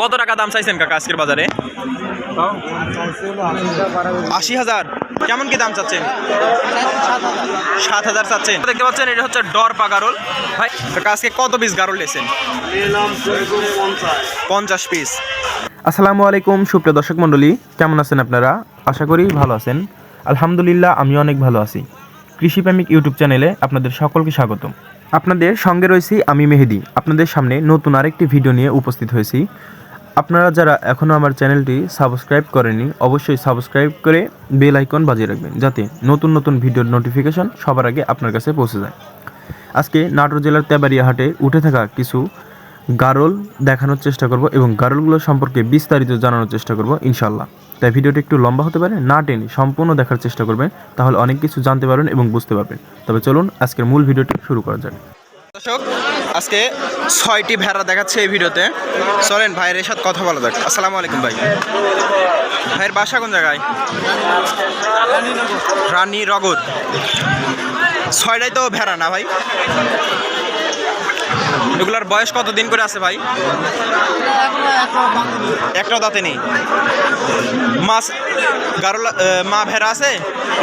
কত টাকা দাম চাইছেন কাকা আজকের বাজারে? আশি হাজার। কেমন কি দাম চাচ্ছেন? সাত হাজার চাচ্ছেন। দেখতে পাচ্ছেন, এটা হচ্ছে ডর পা গারল। ভাই আজকে কত পিস গারল লেছেন পঞ্চাশ পিস আসসালামু আলাইকুম, সুপ্রিয় দর্শক মণ্ডলী, কেমন আছেন আপনারা? আশা করি ভালো আছেন। আলহামদুলিল্লাহ আমি অনেক ভালো আছি। কৃষিপ্রেমিক ইউটিউব চ্যানেলে আপনাদের সকলকে স্বাগতম। আপনাদের সঙ্গে রয়েছি আমি মেহেদি। আপনাদের সামনে নতুন আরেকটি ভিডিও নিয়ে উপস্থিত হয়েছি। আপনারা যারা এখনও আমার চ্যানেলটি সাবস্ক্রাইব করেনি অবশ্যই সাবস্ক্রাইব করে বেল আইকন বাজিয়ে রাখবেন, যাতে নতুন নতুন ভিডিওর নোটিফিকেশন সবার আগে আপনার কাছে পৌঁছে যায়। আজকে নাটোর জেলার তেবাড়িয়া হাটে উঠে থাকা কিছু গারল দেখানোর চেষ্টা করব এবং গারলগুলো সম্পর্কে বিস্তারিত জানানোর চেষ্টা করব ইনশাল্লাহ তাই ভিডিওটি একটু লম্বা হতে পারে, না টেনে সম্পূর্ণ দেখার চেষ্টা করবেন, তাহলে অনেক কিছু জানতে পারবেন এবং বুঝতে পারবেন। তবে চলুন আজকের মূল ভিডিওটি শুরু করা যাক। দর্শক আজকে ছয়টি ভেড়া দেখাচ্ছে এই ভিডিওতে। চলেন ভাইয়ের এর সাথে কথা বলা যাক। আসসালামু আলাইকুম ভাই। ভাইয়ের বাসা কোন জায়গায়? রানী রগর ছয়টাই তো ভেড়া না ভাই? এগুলার বয়স কত দিন করে আছে ভাই? একটাও দাঁতে নেই। মাছ গারোলা মা ভেড়া আছে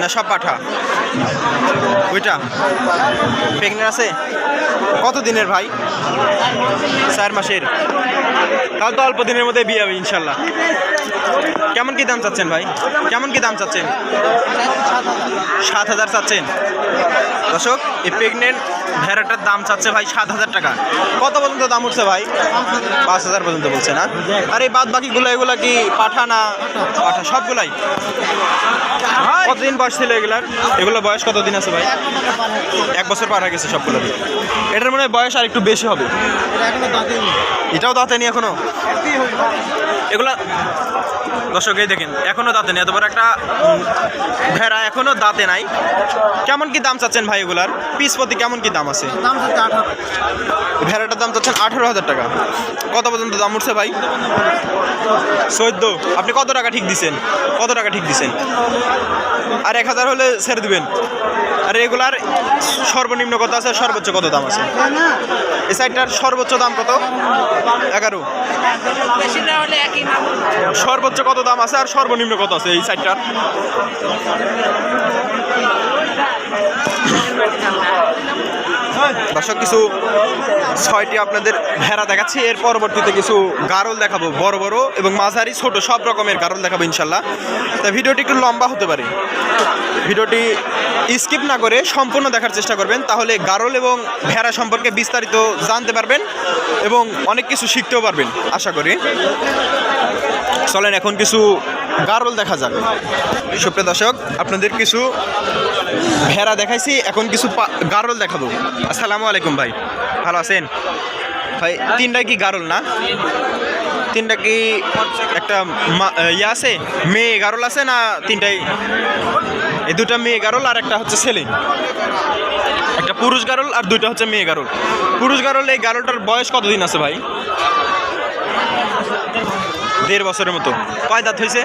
না সব পাঠা? ওইটা। প্রেগনেন্ট আছে? কত দিনের ভাই? চার মাসের। তাহলে তো অল্প দিনের মধ্যে বিয়ে হবে ইনশাল্লাহ। কেমন কি দাম চাচ্ছেন ভাই? কেমন কি দাম চাচ্ছেন? সাত হাজার চাচ্ছেন। দর্শক, এই প্রেগনেন্ট ভেড়াটার দাম চাচ্ছে ভাই সাত হাজার টাকা। কত পর্যন্ত দাম উঠছে ভাই? পাঁচ হাজার পর্যন্ত বলছে না? আর এই বাদ বাকিগুলো, এগুলা কি পাঠা না পাঠা? সবগুলাই। কতদিন বয়স ছিল এগুলার? এগুলো বয়স কতদিন আছে ভাই? এক বছর পার হয়ে গেছে সবগুলো। এটার মনে হয় বয়স আর একটু বেশি হবে। এটাও দাঁতে নি এখনও এগুলা দর্শক এই দেখেন এখনও দাঁতে নেই এতবার একটা ভেড়া এখনও দাঁতে নাই। কেমন কি দাম চাচ্ছেন ভাই এগুলার? পিস প্রতি কেমন কি দাম আছে? ভেড়াটার দাম চাচ্ছেন আঠারো হাজার টাকা। কত পর্যন্ত দাম উঠছে ভাই? চোদ্দ। আপনি কত টাকা ঠিক দিছেন? কত টাকা ঠিক দিছেন? আর এক হাজার হলে ছেড়ে দিবেন। আর এগুলার সর্বনিম্ন কত আছে? সর্বোচ্চ কত দাম আছে? এই সাইডটার সর্বোচ্চ দাম কত? এগারো। সর্বোচ্চ কত দাম আছে? আর সর্বনিম্ন কত আছে এই সাইডটার? দর্শক, কিছু ছয়টি আপনাদের ভেড়া দেখাচ্ছি। এর পরবর্তীতে কিছু গারল দেখাবো, বড় বড় এবং মাঝারি, ছোট, সব রকমের গারল দেখাবো ইনশাল্লাহ। তা ভিডিওটি একটু লম্বা হতে পারে। ভিডিওটি স্কিপ না করে সম্পূর্ণ দেখার চেষ্টা করবেন, তাহলে গারল এবং ভেড়া সম্পর্কে বিস্তারিত জানতে পারবেন এবং অনেক কিছু শিখতেও পারবেন, আশা করি। চলেন, এখন কিছু গারল দেখা যাক। সুপ্রিয় দর্শক, আপনাদের কিছু ভেড়া দেখাইছি, এখন কিছু গারল দেখাবো। আসসালামু আলাইকুম ভাই, ভালো আছেন? ভাই, তিনটা কি গারল না? তিনটা কি একটা ইয়ে আছে? মেয়ে গারল আছে না তিনটাই? এই দুটা মেয়ে গারল আর একটা হচ্ছে ছেলে। একটা পুরুষ গারল আর দুইটা হচ্ছে মেয়ে গারল। পুরুষ গারল এই গারলটার বয়স কতদিন আছে ভাই? দেড় বছরের মতো। কয় দাঁত হয়েছে?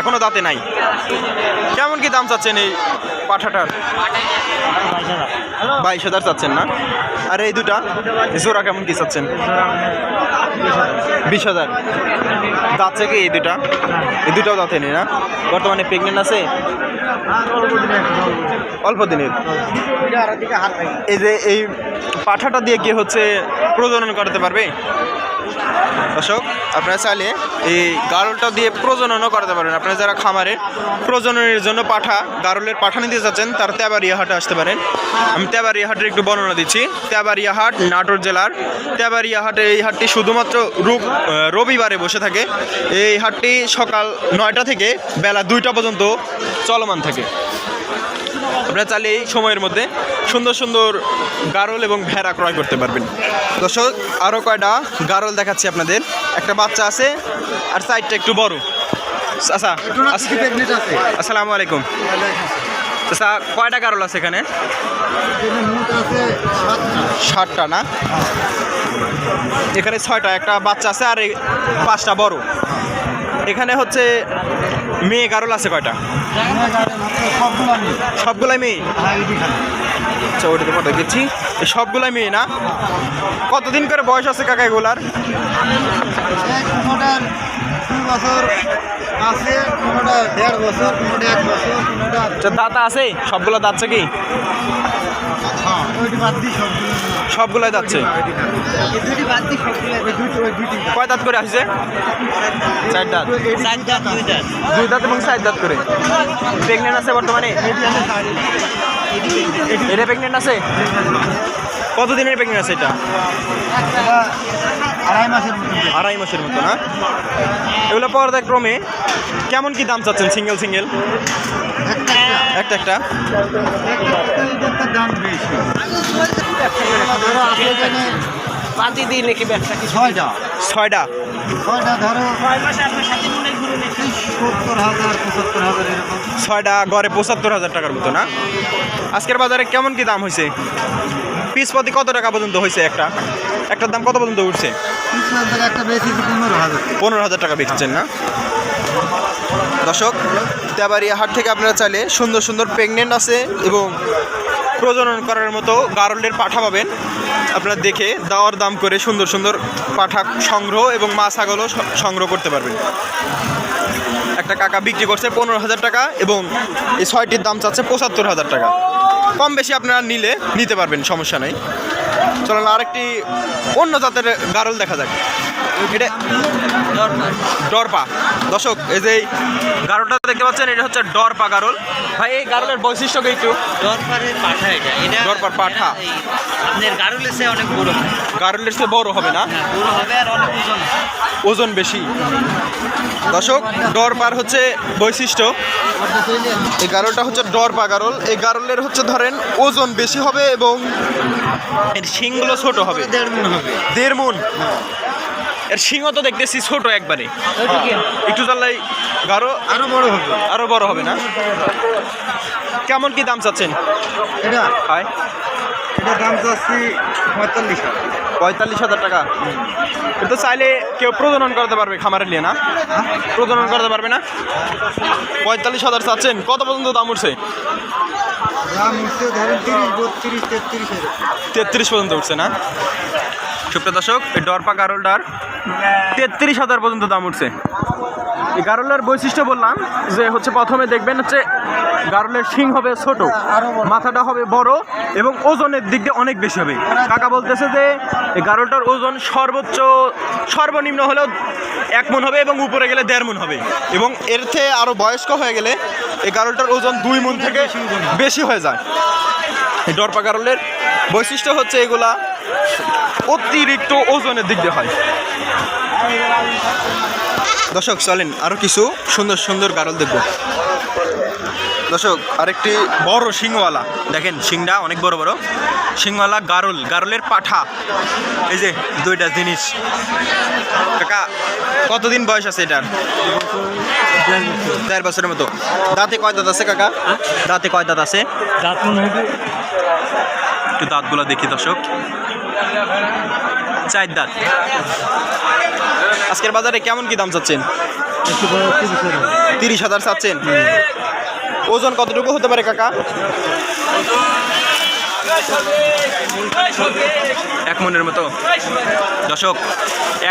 এখনও দাঁতে নাই। কেমন কি দাম চাচ্ছেন এই পাঠাটার? বাইশ হাজার চাচ্ছেন না? আর এই দুটা? জোড়া কেমন কি চাচ্ছেন? বিশ হাজার। দাঁতছে কি এই দুটা? এই দুটাও দাঁতে নেই না? বর্তমানে প্রেগনেন্ট আছে? অল্প দিনের। এই যে এই পাঠাটা দিয়ে কি হচ্ছে প্রজনন করতে পারবে? দর্শক, আপনারা চাইলে এই গারলটা দিয়ে প্রজননও করাতে পারেন। আপনারা যারা খামারে প্রজননের জন্য পাঠা, গারলের পাঠা নিতে যাচ্ছেন, তার তেবারিয়া হাটে আসতে পারেন। আমি তেবারিয়া হাটের একটু বর্ণনা দিচ্ছি। তেবারিয়া হাট, নাটোর জেলার তেবারিয়া হাটে এই হাটটি শুধুমাত্র রূপ রবিবারে বসে থাকে। এই হাটটি সকাল নয়টা থেকে বেলা দুইটা পর্যন্ত চলমান থাকে। আপনারা চাইলে এই সময়ের মধ্যে সুন্দর সুন্দর গারল এবং ভেড়া ক্রয় করতে পারবেন। দর্শক আরও কয়টা গারল দেখাচ্ছি আপনাদের। একটা বাচ্চা আছে আর সাইডটা একটু বড়। আচ্ছা আসসালামু আলাইকুম। আচ্ছা কয়টা গারল আছে এখানে? ষাটটা না? এখানে ছয়টা একটা বাচ্চা আছে আর পাঁচটা বড়। এখানে হচ্ছে মেয়ে গারল আছে কয়টা? সবগুলাই মেয়ে? আচ্ছা ওটাতে ফটো দিচ্ছি সবগুলাই মেয়ে না? কতদিন করে বয়স আছে কাকা এগুলার? আছে আচ্ছা, দাঁত আছে? সবগুলো দাঁতছে কি? যাচ্ছে সবগুলোই দুটি কয় দাঁত করে আসছে? চার দাঁত। দুই দাঁত এবং চার দাঁত করে। প্রেগনেন্ট আছে বর্তমানে? এটা প্রেগনেন্ট আছে? কতদিনের প্রেগনেন্ট আছে এটা? আড়াই মাসের মতো না? এগুলো পর্যায়ক্রমে কেমন কি দাম চাচ্ছেন? সিঙ্গেল সিঙ্গেল একটা একটা। দিই নাকি ব্যবসা ছয়টা। ছয়টা। ছয়টা ধরো। সত্তর হাজার পঁচাত্তর হাজার এরকম ছয়টা গড়ে পঁচাত্তর হাজার টাকার মতো না? আজকের বাজারে কেমন কি দাম হয়েছে? পিস প্রতি কত টাকা পর্যন্ত হয়েছে একটা? একটার দাম কত পর্যন্ত উঠছে? পনেরো হাজার। টাকা বেচছেন না? দর্শক তেবাড়িয়া হাট থেকে আপনারা চাইলে সুন্দর সুন্দর প্রেগনেন্ট আছে এবং প্রজনন করার মতো গারলের পাঠা পাবেন। আপনারা দেখে দাওয়ার দাম করে সুন্দর সুন্দর পাঠা সংগ্রহ এবং মা ছাগলও সংগ্রহ করতে পারবেন। একটা কাকা বিক্রি করছে পনেরো হাজার টাকা এবং এই ছয়টির দাম চাচ্ছে পঁচাত্তর হাজার টাকা। কম বেশি আপনারা নিলে নিতে পারবেন, সমস্যা নেই। চলুন আরেকটি অন্য জাতের গারল দেখা যাক। এটা ডরপা। দর্শক এই যে গারলটা দেখতে পাচ্ছেন এটা হচ্ছে ডরপা গারল ভাই এই গারলের বৈশিষ্ট্য কি একটু? দরবারের পাঠা এটা। এটা দরবার পাঠা। এই আপনার চেয়ে অনেক বড়। গারলের চেয়ে বড় হবে না? হ্যাঁ বড় হবে আর অনেক ওজন। ওজন বেশি। দর্শক ডরপার হচ্ছে বৈশিষ্ট্য। এই গারলটা হচ্ছে ডরপা গারল এই গারলের হচ্ছে ধরেন ওজন বেশি হবে এবং এর শিংগুলো ছোট হবে। দেড় মন হবে। দেড় মন এর শিংও তো দেখতেছি ছোট একবারে। একটু চাল্লাই গারো আরও বড় হবে। আরও বড় হবে না? কেমন কি দাম চাচ্ছেন? এটা? হাই এটা দাম চাচ্ছি পঁয়তাল্লিশ হাজার। পঁয়তাল্লিশ হাজার টাকা। কিন্তু চাইলে কেউ প্রজনন করতে পারবে খামারে নিয়ে না? প্রজনন করতে পারবে না? পঁয়তাল্লিশ হাজার চাচ্ছেন কত পর্যন্ত দাম উঠছে? তেত্রিশ পর্যন্ত উঠছে না? সুপ্রিয় দর্শক ডরপা ডার তেত্রিশ হাজার পর্যন্ত দাম উঠছে। গারলের বৈশিষ্ট্য বললাম যে হচ্ছে প্রথমে দেখবেন হচ্ছে গারলের শিং হবে ছোট মাথাটা হবে বড় এবং ওজনের দিক দিয়ে অনেক বেশি হবে। কাকা বলতেছে যে গারলটার ওজন সর্বোচ্চ সর্বনিম্ন হলেও এক মন হবে এবং উপরে গেলে দেড় মন হবে এবং এর থেকে আরও বয়স্ক হয়ে গেলে এই গারলটার ওজন দুই মন থেকে বেশি হয়ে যায়। এই ডরপা গারলের বৈশিষ্ট্য হচ্ছে এগুলা অতিরিক্ত ওজনের দিক দিয়ে হয়। দর্শক চলেন আরও কিছু সুন্দর সুন্দর গারল দেখব। দর্শক আরেকটি বড় শিংওয়ালা। দেখেন শিংটা অনেক বড় বড়। শিংওয়ালা গারল গারলের পাঠা। এই যে দুইটা জিনিস। কাকা কতদিন বয়স আছে এটার? দেড় বছরের মতো। দাঁতে কয় দাঁত আছে কাকা? দাঁতে কয় দাঁত আছে? দাঁত একটু দাঁতগুলো দেখি দর্শক। চার দাঁত। আজকের বাজারে কেমন কি দাম চাচ্ছেন? তিরিশ হাজার চাচ্ছেন। ওজন কতটুকু হতে পারে, কাকা? এক মনের মতো। দর্শক,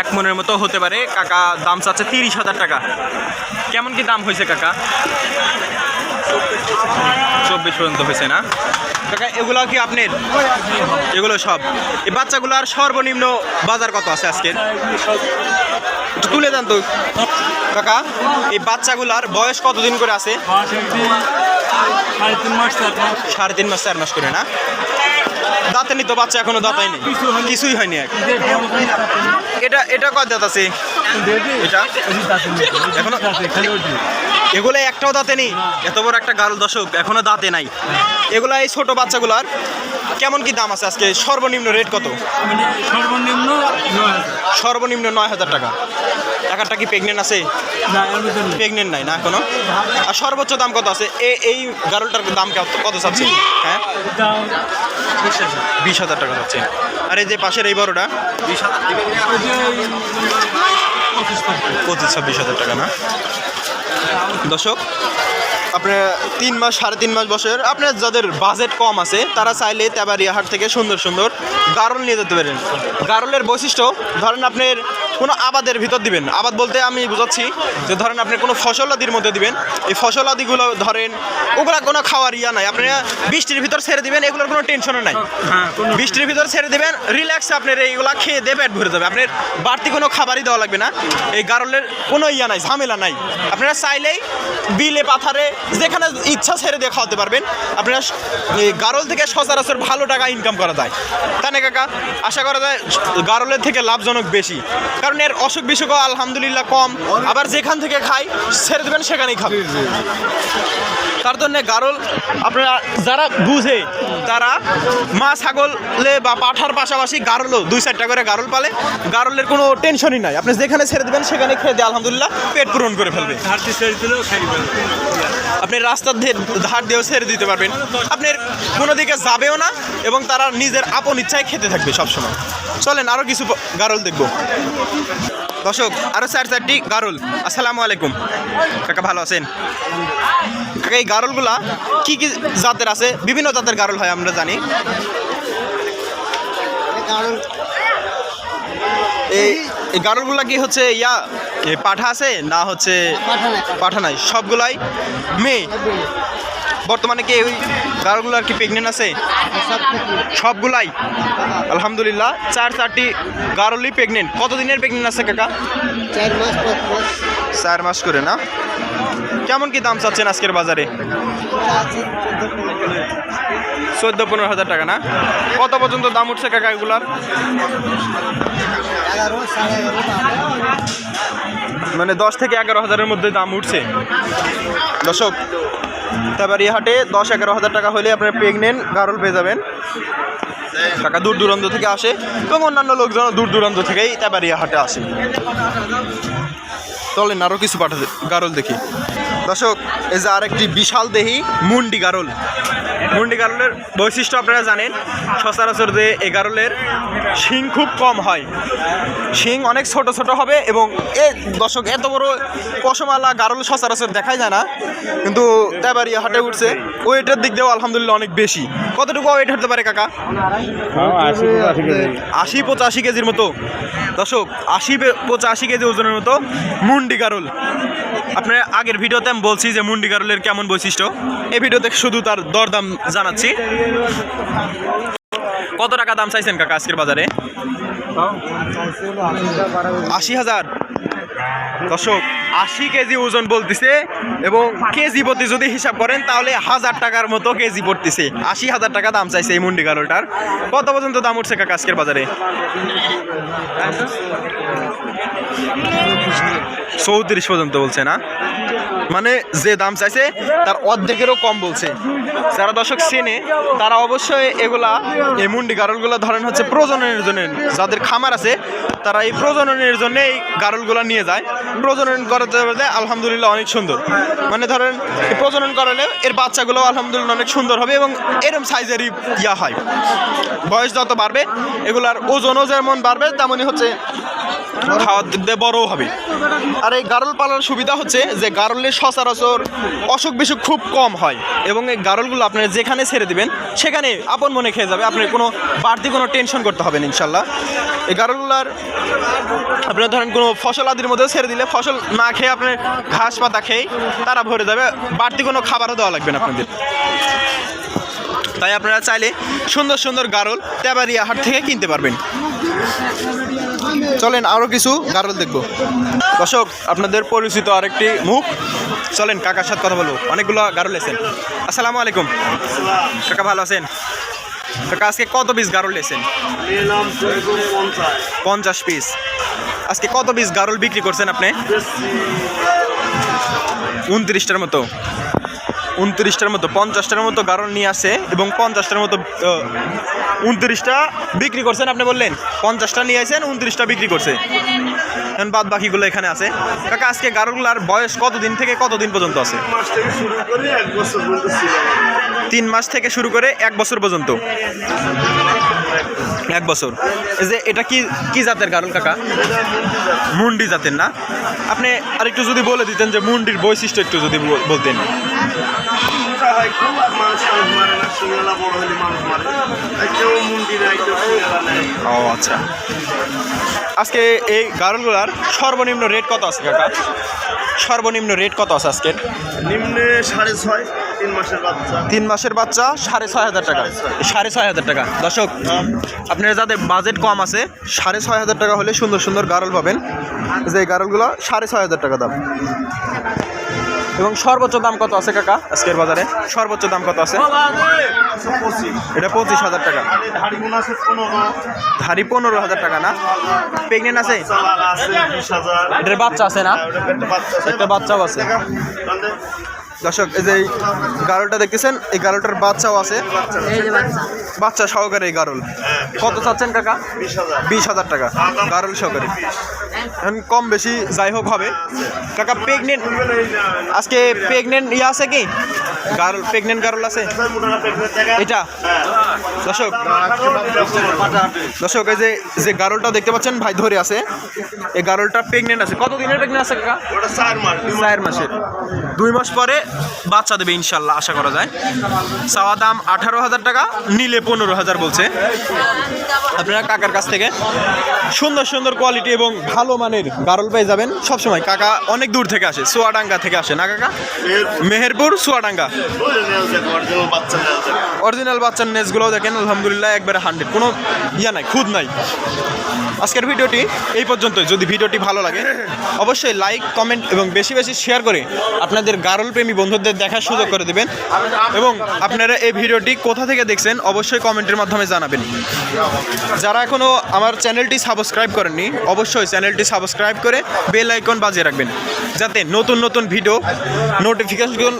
এক মনের মতো হতে পারে, কাকা দাম চাচ্ছে তিরিশ হাজার টাকা। কেমন কি দাম হয়েছে, কাকা? চব্বিশ পর্যন্ত হয়েছে না? কাকা এগুলো কি আপনার? এগুলো সব। এই বাচ্চাগুলোর সর্বনিম্ন বাজার কত আছে একটু তুলে দেন তো। কাকা, এই বাচ্চাগুলার বয়স কতদিন করে আছে? সাড়ে তিন মাস, চার মাস করে, না? দাঁতে নি তো বাচ্চা এখনও দাঁতাই নেই। কিছুই হয়নি এক এটা এটা কয় দাঁত আছে? এটা? এখনও এগুলো একটাও দাঁতে নেই। এত বড় একটা গারল দশক এখনও দাঁতে নাই। এগুলো এই ছোট বাচ্চাগুলার কেমন কি দাম আছে আজকে? সর্বনিম্ন রেট কত? সর্বনিম্ন সর্বনিম্ন নয় হাজার টাকা। টাকাটা কি প্রেগনেন্ট আছে? প্রেগনেন্ট নাই। না এখনও? আর সর্বোচ্চ দাম কত আছে? এই গারলটার দাম কত- কত চাচ্ছি? হ্যাঁ? বিশ হাজার। টাকা চাচ্ছে। আর এই যে পাশের এই বড়টা? পঁচিশ ছাব্বিশ হাজার টাকা না? দর্শক, আপনার তিন মাস, সাড়ে তিন মাস বছর, আপনার যাদের বাজেট কম আছে, তারা চাইলে তেবারিয়া হাট থেকে সুন্দর সুন্দর গারল নিয়ে যেতে পারেন। গারলের বৈশিষ্ট্য, ধরেন আপনার কোনো আবাদের ভিতর দিবেন আবাদ বলতে আমি বুঝাচ্ছি যে ধরেন আপনি কোনো ফসল আদির মধ্যে দিবেন। এই ফসল আদিগুলো ধরেন ওগুলো কোনো খাওয়ার ইয়া নাই। আপনি বৃষ্টির ভিতর ছেড়ে দিবেন এগুলোর কোনো টেনশনও নাই। বৃষ্টির ভিতর ছেড়ে দিবেন রিল্যাক্সে আপনার এইগুলা খেয়ে দিয়ে পেট ভরে যাবে। আপনার বাড়তি কোনো খাবারই দেওয়া লাগবে না। এই গারলের কোনো ইয়া নাই ঝামেলা নাই। আপনারা চাইলেই বিলে পাথারে যেখানে ইচ্ছা ছেড়ে দিয়ে খাওয়াতে পারবেন। আপনারা এই গারল থেকে সচরাচর ভালো টাকা ইনকাম করা যায়। তাই না কাকা? আশা করা যায় গারলের থেকে লাভজনক বেশি। কারণ এর অসুখ বিসুখও আলহামদুলিল্লাহ কম। আবার যেখান থেকে খাই ছেড়ে দেবেন সেখানেই খাবে। তার জন্যে গারল আপনারা যারা বুঝে তারা মা ছাগলে বা পাঠার পাশাপাশি গারলও দুই চারটা করে গারল পালে গারলের কোনো টেনশনই নাই। আপনি যেখানে ছেড়ে দেবেন সেখানে খেয়ে দিয়ে আলহামদুলিল্লাহ পেট পূরণ করে ফেলবে। আপনি রাস্তার ধার দিয়েও ছেড়ে দিতে পারবেন। আপনার কোনো দিকে যাবেও না এবং তারা নিজের আপন ইচ্ছায় খেতে থাকবে সবসময়। চলেন আরও কিছু গারল দেখব। দর্শক আরও চার চারটি গারল। আসসালামু আলাইকুম। কাকা ভালো আছেন? কাকা এই গারলগুলা কি কি জাতের আছে? বিভিন্ন জাতের গারল হয় আমরা জানি। এই গারলগুলা কি হচ্ছে ইয়া পাঠা আছে না হচ্ছে পাঠা নাই? সবগুলাই মেয়ে? বর্তমানে কি ওই গারলগুলো আর কি প্রেগনেন্ট আছে? সবগুলাই? আলহামদুলিল্লাহ চার চারটি গারলই প্রেগনেন্ট কতদিনের প্রেগনেন্ট আছে কাকা? চার মাস পাঁচ চার মাস করে না? কেমন কি দাম চাচ্ছেন আজকের বাজারে? চোদ্দ পনেরো হাজার টাকা না? কত পর্যন্ত দাম উঠছে কাকা এগুলার? মানে দশ থেকে এগারো হাজারের মধ্যে দাম উঠছে। দর্শক তারপর হাটে দশ এগারো হাজার টাকা হলে আপনার প্রেগনেন্ট গারল পেয়ে যাবেন। টাকা দূর দূরান্ত থেকে আসে এবং অন্যান্য লোকজন দূর দূরান্ত থেকেই তাবারিয়া হাটে আসে। চলেন আরও কিছু পাঠাতে গারল দেখি। দর্শক, এই যে আরেকটি বিশাল দেহি মুন্ডি গারল। মুন্ডি গারলের বৈশিষ্ট্য আপনারা জানেন, সচরাচর যে এই গারলের শিং খুব কম হয়। শিং অনেক ছোট ছোট হবে এবং এ দর্শক, এত বড় পশমালা গারল সচরাচর দেখাই যায় না, কিন্তু তেবারিয়া হাটে উঠছে। ওয়েটের দিক দিয়েও আলহামদুলিল্লাহ অনেক বেশি। কতটুকু ওয়েট হতে পারে কাকা? আশি পঁচাশি কেজির মতো। দর্শক, আশি পঁচাশি কেজি ওজনের মতো মুন্ডি গারল। আপনার আগের ভিডিওতে আমি বলছি যে মুন্ডি গারলের কেমন বৈশিষ্ট্য? এই ভিডিওতে শুধু তার দরদাম জানাচ্ছি। কত টাকা দাম চাইছেন কাকা আজকের বাজারে? আশি হাজার। দর্শক, আশি কেজি ওজন বলতেছে এবং কেজি প্রতি যদি হিসাব করেন তাহলে হাজার টাকার মতো কেজি পড়তেছে। আশি হাজার টাকা দাম চাইছে এই মুন্ডি গারলটার কত পর্যন্ত দাম উঠছে কাকা আজকের বাজারে? চৌত্রিশ পর্যন্ত বলছে না মানে যে দাম চাইছে, তার অর্ধেকেরও কম বলছে। যারা দর্শক চেনে, তারা অবশ্যই এগুলা, এই মুন্ডি গারলগুলো ধরেন হচ্ছে প্রজননের জন্য, যাদের খামার আছে, তারা এই প্রজননের জন্য এই গারলগুলো নিয়ে যায়। প্রজনন করাতে আলহামদুলিল্লাহ অনেক সুন্দর। মানে ধরেন প্রজনন করালে এর বাচ্চাগুলো আলহামদুলিল্লাহ অনেক সুন্দর হবে এবং এরম সাইজেরই ইয়া হয়। বয়স যত বাড়বে, এগুলার ওজনও যেমন বাড়বে, তেমনই হচ্ছে খাওয়ার দিয়ে বড়ও হবে। আর এই গারল পালার সুবিধা হচ্ছে যে গারলের সচরাচর অসুখ বিসুখ খুব কম হয় এবং এই গারলগুলো আপনার যেখানে ছেড়ে দিবেন, সেখানে আপন মনে খেয়ে যাবে। আপনার কোনো বাড়তি কোনো টেনশন করতে হবে না, ইনশাল্লাহ। এই গারলগুলার আপনার ধরেন কোনো ফসল আদির মধ্যে ছেড়ে দিলে ফসল না খেয়ে আপনার ঘাস পাতা খেয়ে তারা ভরে যাবে, বাড়তি কোনো খাবারও দেওয়া লাগবে না আপনাদের। তাই আপনারা চাইলে সুন্দর সুন্দর গারল তেবারিয়া হাট থেকে কিনতে পারবেন। চলেন আরও কিছু গারল দেখব। দর্শক আপনাদের পরিচিত আরেকটি মুখ। চলেন কাকার সাথে কথা বলব। অনেকগুলো গারল এসেন আসসালামু আলাইকুম। কাকা ভালো আছেন? কাকা আজকে কত পিস গারল এসেন পঞ্চাশ পিস আজকে কত পিস গারল বিক্রি করছেন আপনি? উনত্রিশটার মতো। উনত্রিশটার মতো, পঞ্চাশটার মতো গারল নিয়ে আসে এবং পঞ্চাশটার মতো উনত্রিশটা বিক্রি করছেন, আপনি বললেন। পঞ্চাশটা নিয়ে আসেন, উনত্রিশটা বিক্রি করছে। এখন বাদ বাকিগুলো এখানে আছে। কাকা, আজকে গারলগুলার বয়স কতদিন থেকে কতদিন পর্যন্ত আছে? তিন মাস থেকে শুরু করে এক বছর পর্যন্ত। এক বছর। এই যে এটা কি কি জাতের গারল কাকা? মুন্ডি জাতের, না? আপনি আরেকটু যদি বলে দিতেন যে মুন্ডির বৈশিষ্ট্য একটু যদি বলতেন। ও আচ্ছা। আজকে এই গারলগুলার সর্বনিম্ন রেট কত আছে, কাকা? সর্বনিম্ন রেট কত আছে আজকের? নিম্নে সাড়ে ছয়। তিন মাসের বাচ্চা। সাড়ে ছয় হাজার টাকা। সাড়ে ছয়। হাজার টাকা। দর্শক আপনারা যাদের বাজেট কম আছে সাড়ে ছয় হাজার টাকা হলে সুন্দর সুন্দর গারল পাবেন। যে গারলগুলো সাড়ে ছয় হাজার টাকা দাম। এবং সর্বোচ্চ দাম কত আছে কাকা আজকের বাজারে? সর্বোচ্চ দাম কত আছে? এটা পঁচিশ হাজার টাকা। ধারি পনেরো হাজার টাকা না? প্রেগনেন্ট আছে? এটার বাচ্চা আছে না? আছে। একটা বাচ্চাও আছে। দর্শক এই যে এই গারলটা দেখতেছেন এই গারলটার বাচ্চাও আছে। বাচ্চা। সহকারে এই গারল। কত চাচ্ছেন টাকা বিশ হাজার টাকা। গারল সহকারে। কম বেশি যাই হোক হবে। কাকা প্রেগনেন্ট আজকে প্রেগনেন্ট ইয়ে আছে কি? গারল প্রেগনেন্ট গারল আছে? এটা? দর্শক দর্শক, এই যে যে গারলটা দেখতে পাচ্ছেন, ভাই ধরে আছে। এই গারলটা প্রেগনেন্ট আছে। কত দিনের প্রেগনেন্ট আছে কাকা? চার মাস চার মাসের। দুই মাস পরে বাচ্চা দেবে ইনশাল্লাহ, আশা করা যায়। চাওয়া দাম আঠারো হাজার টাকা, নিলে পনেরো হাজার বলছে। আপনারা কাকার কাছ থেকে সুন্দর সুন্দর কোয়ালিটি এবং ভালো মানের গারল পেয়ে যাবেন সবসময়। কাকা অনেক দূর থেকে আসে, সোয়াডাঙ্গা থেকে আসে, না কাকা? মেহেরপুর, সোয়াডাঙ্গা। অরিজিনাল বাচ্চার নেসগুলোও দেখেন, আলহামদুলিল্লাহ একবারে হান্ড্রেড কোনো ইয়া নাই, খুদ নাই। আজকের ভিডিওটি এই পর্যন্তই। যদি ভিডিওটি ভালো লাগে, অবশ্যই লাইক কমেন্ট এবং বেশি বেশি শেয়ার করে আপনাদের গারল প্রেমী বন্ধুদের দেখার সুযোগ করে দেবেন। এবং আপনারা এই ভিডিওটি কোথা থেকে দেখছেন, অবশ্যই কমেন্টের মাধ্যমে জানাবেন। যারা এখনও আমার চ্যানেলটি সাবস্ক্রাইব করেননি, অবশ্যই চ্যানেলটি সাবস্ক্রাইব করে বেল আইকন বাজিয়ে রাখবেন। যাতে নতুন নতুন ভিডিও নোটিফিকেশন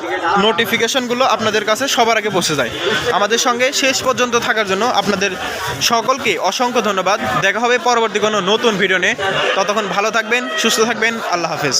নোটিফিকেশনগুলো আপনাদের কাছে সবার আগে পৌঁছে যায়। আমাদের সঙ্গে শেষ পর্যন্ত থাকার জন্য আপনাদের সকলকে অসংখ্য ধন্যবাদ। দেখা হবে পরবর্তী কোনো নতুন ভিডিও নিয়ে। ততক্ষণ ভালো থাকবেন, সুস্থ থাকবেন। আল্লাহ হাফেজ।